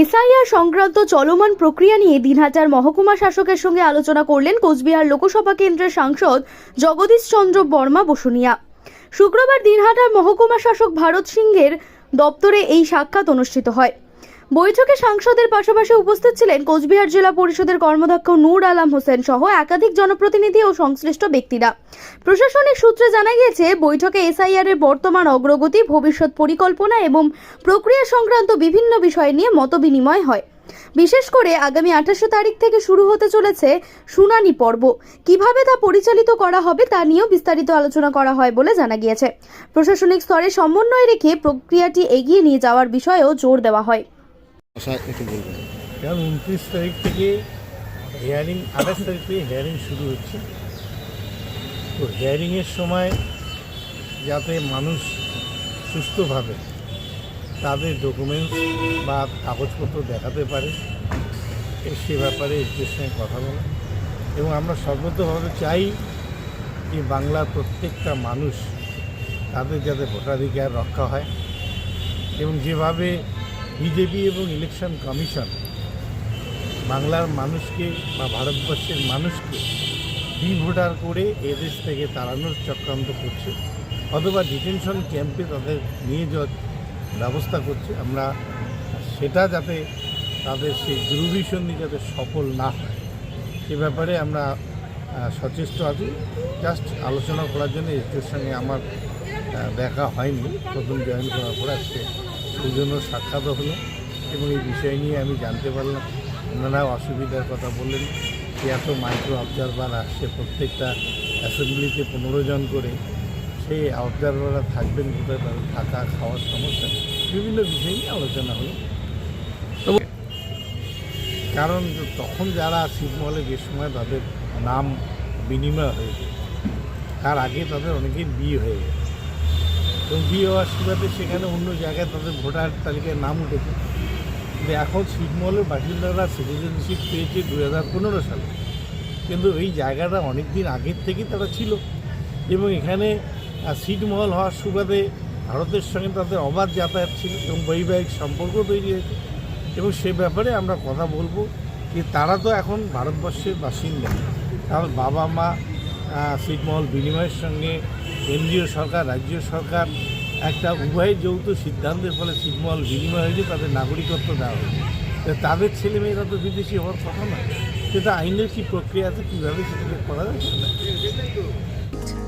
SIR সংক্রান্ত চলমান প্রক্রিয়া নিয়ে দিনহাটার মহকুমা শাসকের সঙ্গে আলোচনা করলেন কোচবিহার লোকসভা কেন্দ্রের সাংসদ জগদীশ চন্দ্র বর্মা বসুনিয়া। শুক্রবার দিনহাটার মহকুমা শাসক ভারত সিংহের দপ্তরে এই সাক্ষাৎ অনুষ্ঠিত হয়। বৈঠকে সাংসদের পাশাপাশি উপস্থিত ছিলেন কোচবিহার জেলা পরিষদের কর্মদক্ষ নূর আলম হোসেন সহ একাধিক জনপ্রতিনিধি ও সংশ্লিষ্ট ব্যক্তিরা। প্রশাসনিক সূত্রে জানা গিয়েছে, বৈঠকে এসআইআর এর বর্তমান অগ্রগতি, ভবিষ্যৎ পরিকল্পনা এবং প্রক্রিয়া সংক্রান্ত বিভিন্ন বিষয় নিয়ে মতবিনিময় হয়। বিশেষ করে আগামী আঠাশে তারিখ থেকে শুরু হতে চলেছে শুনানি পর্ব। কীভাবে তা পরিচালিত করা হবে তা নিয়েও বিস্তারিত আলোচনা করা হয় বলে জানা গিয়েছে। প্রশাসনিক স্তরে সমন্বয় রেখে প্রক্রিয়াটি এগিয়ে নিয়ে যাওয়ার বিষয়েও জোর দেওয়া হয়। একটু বলবেন। কারণ উনত্রিশ তারিখ থেকে হিয়ারিং আঠাশ তারিখ থেকে হিয়ারিং শুরু হচ্ছে। তো হিয়ারিংয়ের সময় যাতে মানুষ সুস্থভাবে তাদের ডকুমেন্টস বা কাগজপত্র দেখাতে পারে সে ব্যাপারে এদের সঙ্গে কথা বলা। এবং আমরা সর্বতভাবে চাই যে বাংলার প্রত্যেকটা মানুষ তাদের যাতে ভোটাধিকার রক্ষা হয়। এবং যেভাবে বিজেপি এবং ইলেকশন কমিশন বাংলার মানুষকে বা ভারতবর্ষের মানুষকে ডিভোটার করে এদেশ থেকে তাড়ানোর চক্রান্ত করছে, অথবা ডিটেনশন ক্যাম্পে তাদের নিয়ে যাওয়ার ব্যবস্থা করছে। আমরা সেটা যাতে তাদের সেই দুর্বিসন্ধি যাতে সফল না হয়, সে ব্যাপারে আমরা সচেষ্ট আছি। জাস্ট আলোচনা করার জন্য এদের সঙ্গে আমার দেখা হয়নি। প্রথম জয়েন করার পর আজকে সেই জন্য সাক্ষাৎ হলো এবং এই বিষয় নিয়ে আমি জানতে পারলাম। ওনারা অসুবিধার কথা বললেন যে এত মাইক্রো অবজারভার আসছে প্রত্যেকটা অ্যাসেম্বলিতে পনেরো জন করে। সেই অবজারভাররা থাকবেন কোথায় তাদের থাকা, খাওয়ার সমস্যা বিভিন্ন বিষয় নিয়ে আলোচনা হলো। কারণ তখন যারা ছিটমহলে যে সময় তাদের নাম বিনিময় হয়েছে, তার আগে তাদের অনেকের বিয়ে হয়ে গেছে। এবং বিয়ে হওয়ার সুবাদে সেখানে অন্য জায়গায় তাদের ভোটার তালিকায় নাম উঠেছে। এখন ছিটমহলের বাসিন্দারা সিটিজেনশিপ পেয়েছে দু হাজার পনেরো সালে। কিন্তু এই জায়গাটা অনেক দিন আগের থেকেই তারা ছিল। এবং এখানে আহ, ছিটমহল হওয়ার সুবাদে ভারতের সঙ্গে তাদের অবাধ যাতায়াত ছিল এবং বৈবাহিক সম্পর্ক তৈরি হয়েছে। এবং সে ব্যাপারে আমরা কথা বলব যে তারা তো এখন ভারতবর্ষের বাসিন্দা। তার বাবা মা আহ, ছিটমহল বিনিময়ের সঙ্গে কেন্দ্রীয় সরকার, রাজ্য সরকার একটা উভয় যৌথ সিদ্ধান্তের ফলে ছিটমহল বিনিময় হয়েছে, তাদের নাগরিকত্ব দেওয়া হয়েছে। তাদের ছেলেমেয়েরা তো বিদেশি হওয়ার কথা না। সেটা আইনের কি প্রক্রিয়া আছে কীভাবে সেটাকে করা যায়